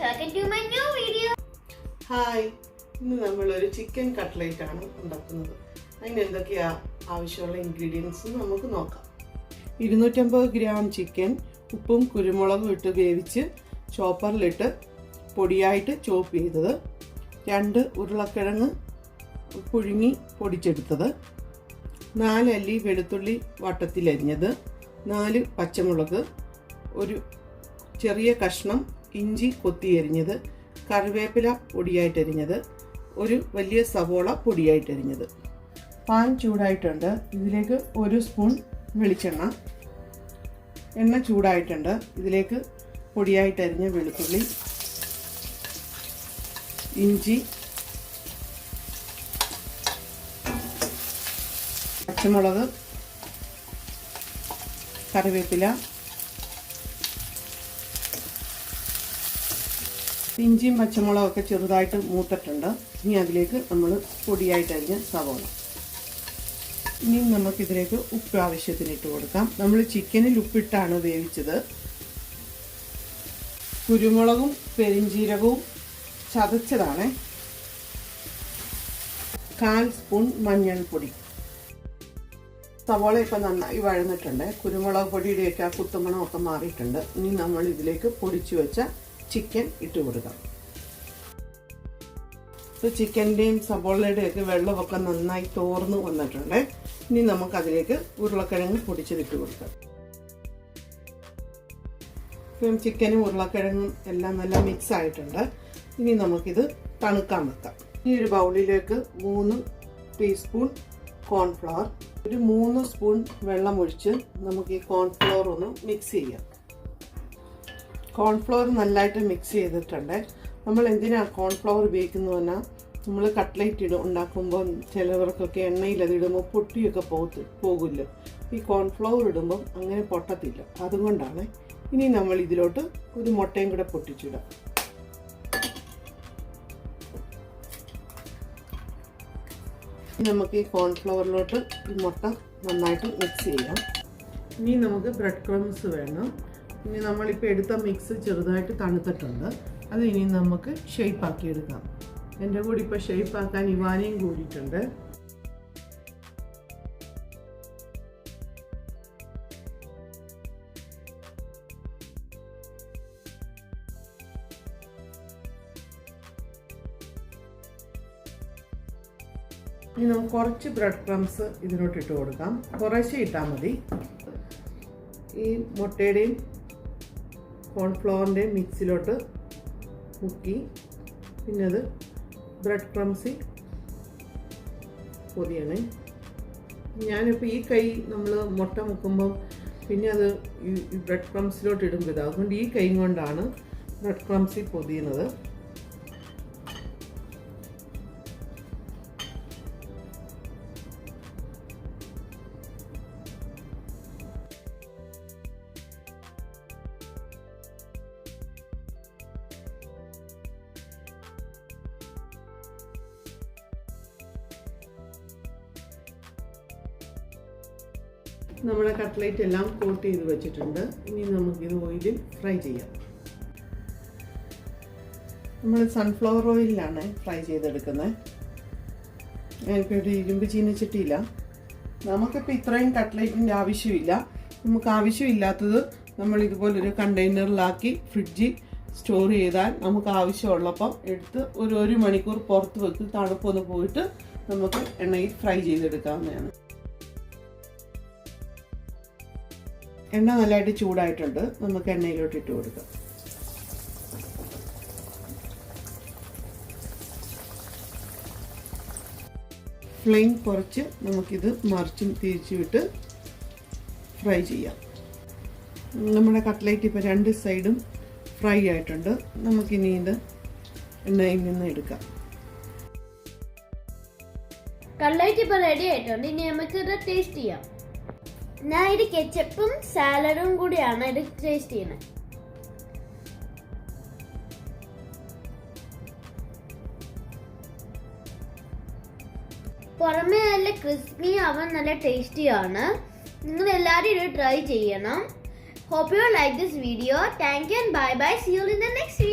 welcome to my new video hi ഇന്ന് നമ്മൾ ഒരു ചിക്കൻ കട്ട്ലേറ്റ് ആണ് ഉണ്ടാക്കുന്നത്. അതിന് എന്തൊക്കെയാ ആവശ്യമുള്ള ഇൻഗ്രീഡിയൻസ് നമുക്ക് നോക്കാം. ഇരുന്നൂറ്റമ്പത് ഗ്രാം ചിക്കൻ ഉപ്പും കുരുമുളകും ഇട്ട് വേവിച്ച് ചോപ്പറിലിട്ട് പൊടിയായിട്ട് ചോപ്പ് ചെയ്തത്. രണ്ട് ഉരുളക്കിഴങ്ങ് പുഴുങ്ങി പൊടിച്ചെടുത്തത്. നാലല്ലി വെളുത്തുള്ളി വട്ടത്തിലരിഞ്ഞത്. നാല് പച്ചമുളക്. ഒരു ചെറിയ കഷ്ണം ഇഞ്ചി കൊത്തിയരിഞ്ഞത് കറിവേപ്പില പൊടിയായിട്ടരിഞ്ഞത് ഒരു വലിയ സവോള പൊടിയായിട്ടരിഞ്ഞത് പാൻ ചൂടായിട്ടുണ്ട്. ഇതിലേക്ക് ഒരു സ്പൂൺ വെളിച്ചെണ്ണ. എണ്ണ ചൂടായിട്ടുണ്ട്. ഇതിലേക്ക് പൊടിയായിട്ടരിഞ്ഞ വെളുത്തുള്ളി ഇഞ്ചി പച്ചമുളക് കറിവേപ്പില ഇഞ്ചിയും പച്ചമുളകും ഒക്കെ ചെറുതായിട്ട് മൂത്തിട്ടുണ്ട്. ഇനി അതിലേക്ക് നമ്മൾ പൊടിയായിട്ട് അരിഞ്ഞ സവോള. ഇനി നമുക്കിതിലേക്ക് ഉപ്പ് ആവശ്യത്തിന് ഇട്ട് കൊടുക്കാം. നമ്മൾ ചിക്കനിൽ ഉപ്പിട്ടാണ് വേവിച്ചത്. കുരുമുളകും പെരിഞ്ചീരകവും ചതച്ചതാണ്. കാൽ സ്പൂൺ മഞ്ഞൾപ്പൊടി. സവോള ഇപ്പം നന്നായി വഴന്നിട്ടുണ്ട്. കുരുമുളക് പൊടിയുടെയൊക്കെ ആ കുത്തുമണമൊക്കെ മാറിയിട്ടുണ്ട്. ഇനി നമ്മൾ ഇതിലേക്ക് പൊടിച്ചു വെച്ച ചിക്കൻ ഇട്ട് കൊടുക്കാം. ഇപ്പോൾ ചിക്കന്റെയും സബോളയുടെയും ഒക്കെ വെള്ളമൊക്കെ നന്നായി തോർന്ന് വന്നിട്ടുണ്ട്. ഇനി നമുക്കതിലേക്ക് ഉരുളക്കിഴങ്ങ് പൊടിച്ചതിട്ട് കൊടുക്കാം. ഇപ്പം ചിക്കനും ഉരുളക്കിഴങ്ങും എല്ലാം നല്ല മിക്സ് ആയിട്ടുണ്ട്. ഇനി നമുക്കിത് തണുക്കാൻ വെക്കാം. ഈ ഒരു ബൗളിലേക്ക് മൂന്ന് ടീസ്പൂൺ കോൺഫ്ലവർ ഒരു മൂന്ന് സ്പൂൺ വെള്ളം ഒഴിച്ച് നമുക്ക് ഈ കോൺഫ്ലവർ ഒന്ന് മിക്സ് ചെയ്യാം. കോൺഫ്ലവർ നല്ലതായിട്ട് മിക്സ് ചെയ്തിട്ടുണ്ട്. നമ്മൾ എന്തിനാണ് കോൺഫ്ലവർ ഉപയോഗിക്കുന്നത് പറഞ്ഞാൽ നമ്മൾ കട്ട്ലേറ്റ് ഇടും ഉണ്ടാക്കുമ്പോൾ ചിലവർക്കൊക്കെ എണ്ണയിൽ അത് ഇടുമ്പോൾ പൊട്ടിയൊക്കെ പോകത്ത് പോകില്ല ഈ കോൺഫ്ലവർ ഇടുമ്പം അങ്ങനെ പൊട്ടത്തില്ല. അതുകൊണ്ടാണ് ഇനി നമ്മൾ ഇതിലോട്ട് ഒരു മുട്ടയും കൂടെ പൊട്ടിച്ചിടാം നമുക്ക് ഈ കോൺഫ്ലവറിലോട്ട് ഈ മുട്ട നന്നായിട്ട് മിക്സ് ചെയ്യാം. ഇനി നമുക്ക് ബ്രെഡ് ക്രംസ് വേണം. ഇനി നമ്മളിപ്പോൾ എടുത്ത മിക്സ് ചെറുതായിട്ട് തണുത്തിട്ടുണ്ട്. അത് ഇനി നമുക്ക് ഷേപ്പ് ആക്കി എടുക്കാം. എന്റെ കൂടെ ഇപ്പോൾ ഷേപ്പ് ആക്കാൻ ഇവാനയും കൂടിയിട്ടുണ്ട്. ഇനി നമുക്ക് കുറച്ച് ബ്രെഡ് ക്രംസ് ഇതിലോട്ട് ഇട്ട് കൊടുക്കാം. കുറേശ്ശെ ഇട്ടാൽ മതി. ഈ മുട്ടയുടെയും കോൺഫ്ലവറിന്റെയും മിക്സിലോട്ട് മുക്കി. പിന്നെ അത് ബ്രെഡ് ക്രംസിൽ പൊതിയണേ. ഞാനിപ്പോൾ ഈ കൈ നമ്മൾ മുട്ട മുക്കുമ്പം പിന്നെ അത് ഈ ബ്രെഡ് ക്രംസിലോട്ട് ഇടുമ്പോൾ ഇതാ. അതുകൊണ്ട് ഈ കൈ കൊണ്ടാണ് ബ്രെഡ് ക്രംസിൽ പൊതിയുന്നത്. നമ്മുടെ കട്ട്ലേറ്റ് എല്ലാം കോട്ട് ചെയ്ത് വെച്ചിട്ടുണ്ട്. ഇനി നമുക്കിത് ഓയിലിൽ ഫ്രൈ ചെയ്യാം. നമ്മൾ സൺഫ്ലവർ ഓയിലിലാണ് ഫ്രൈ ചെയ്തെടുക്കുന്നത്. ഒരു ഇരുമ്പ് ചീനച്ചട്ടിയില്ല. നമുക്കിപ്പോൾ ഇത്രയും കട്ട്ലേറ്റിന്റെ ആവശ്യമില്ല. നമുക്ക് ആവശ്യമില്ലാത്തത് നമ്മൾ ഇതുപോലൊരു കണ്ടെയ്നറിലാക്കി ഫ്രിഡ്ജിൽ സ്റ്റോർ ചെയ്താൽ നമുക്ക് ആവശ്യമുള്ളപ്പം എടുത്ത് ഒരു ഒരു മണിക്കൂർ പുറത്ത് വെച്ച് തണുപ്പൊന്ന് പോയിട്ട് നമുക്ക് എണ്ണയിൽ ഫ്രൈ ചെയ്തെടുക്കാവുന്നതാണ്. എണ്ണ നല്ലതായിട്ട് ചൂടായിട്ടുണ്ട്. നമുക്ക് എണ്ണയിലോട്ട് ഇട്ട് കൊടുക്കാം. ഫ്ലെയിം കുറച്ച് നമുക്കിത് മറിച്ചും തിരിച്ചു വിട്ട് ഫ്രൈ ചെയ്യാം. നമ്മുടെ കട്ട്ലേറ്റ് ഇപ്പോൾ രണ്ട് സൈഡും ഫ്രൈ ആയിട്ടുണ്ട്. നമുക്കിനി ഇത് എണ്ണയിൽ നിന്ന് എടുക്കാം. കട്ട്ലേറ്റ് ഇപ്പോൾ റെഡി ആയിട്ടുണ്ട്. ഇനി നമുക്ക് ഇത് ടേസ്റ്റ് ചെയ്യാം. ഞാൻ ഇത് കെച്ചപ്പും സാലഡും കൂടിയാണ് ഇത് ടേസ്റ്റ് ചെയ്യുന്നത്. പുറമേ നല്ല ക്രിസ്പി ആവാൻ നല്ല ടേസ്റ്റിയാണ് നിങ്ങൾ എല്ലാവരും ഇത് ട്രൈ ചെയ്യണം. Hope you like this video thank you and bye bye see you in the next